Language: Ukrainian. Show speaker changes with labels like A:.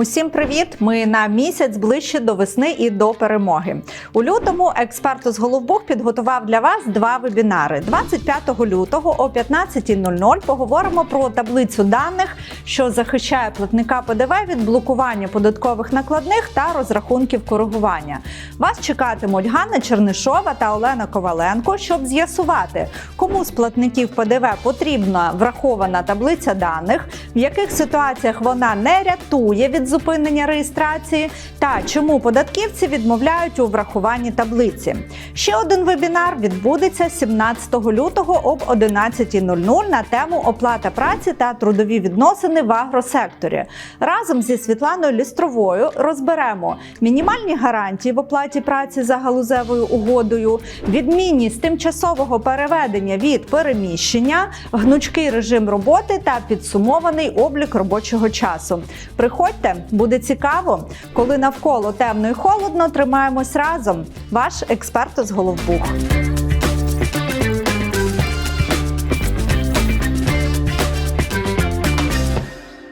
A: Усім привіт! Ми на місяць ближче до весни і до перемоги. У лютому експерт з Головбух підготував для вас два вебінари. 25 лютого о 15.00 поговоримо про таблицю даних, що захищає платника ПДВ від блокування податкових накладних та розрахунків коригування. Вас чекатимуть Ганна Чернишова та Олена Коваленко, щоб з'ясувати, кому з платників ПДВ потрібна врахована таблиця даних, в яких ситуаціях вона не рятує від зупинення реєстрації, та чому податківці відмовляють у врахуванні таблиці. Ще один вебінар відбудеться 17 лютого об 11.00 на тему оплата праці та трудові відносини в агросекторі. Разом зі Світланою Лістровою розберемо мінімальні гарантії в оплаті праці за галузевою угодою, відмінність тимчасового переведення від переміщення, гнучкий режим роботи та підсумований облік робочого часу. Приходьте, буде цікаво, коли навколо темно і холодно тримаємось разом. Ваш експерт з Головбух.